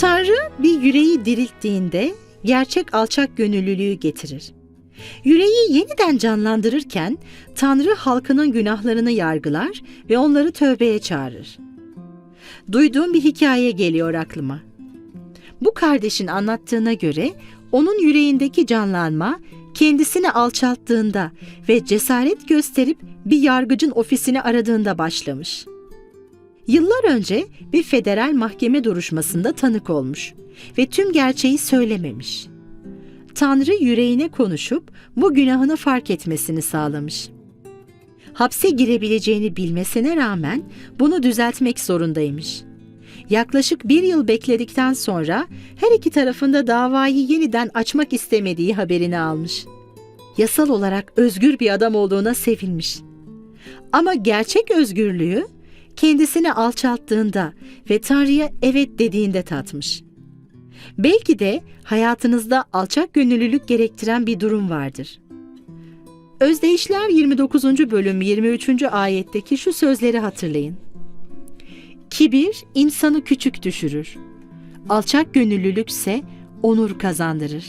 Tanrı bir yüreği dirilttiğinde gerçek alçak gönüllülüğü getirir. Yüreği yeniden canlandırırken Tanrı halkının günahlarını yargılar ve onları tövbeye çağırır. Duyduğum bir hikaye geliyor aklıma. Bu kardeşin anlattığına göre onun yüreğindeki canlanma kendisini alçalttığında ve cesaret gösterip bir yargıcın ofisini aradığında başlamış. Yıllar önce bir federal mahkeme duruşmasında tanık olmuş ve tüm gerçeği söylememiş. Tanrı yüreğine konuşup bu günahını fark etmesini sağlamış. Hapse girebileceğini bilmesine rağmen bunu düzeltmek zorundaymış. Yaklaşık bir yıl bekledikten sonra her iki tarafında davayı yeniden açmak istemediği haberini almış. Yasal olarak özgür bir adam olduğuna sevinmiş. Ama gerçek özgürlüğü kendisini alçalttığında ve Tanrı'ya evet dediğinde tatmış. Belki de hayatınızda alçak gönüllülük gerektiren bir durum vardır. Özdeyişler 29. bölüm 23. ayetteki şu sözleri hatırlayın. Kibir insanı küçük düşürür. Alçak gönüllülükse onur kazandırır.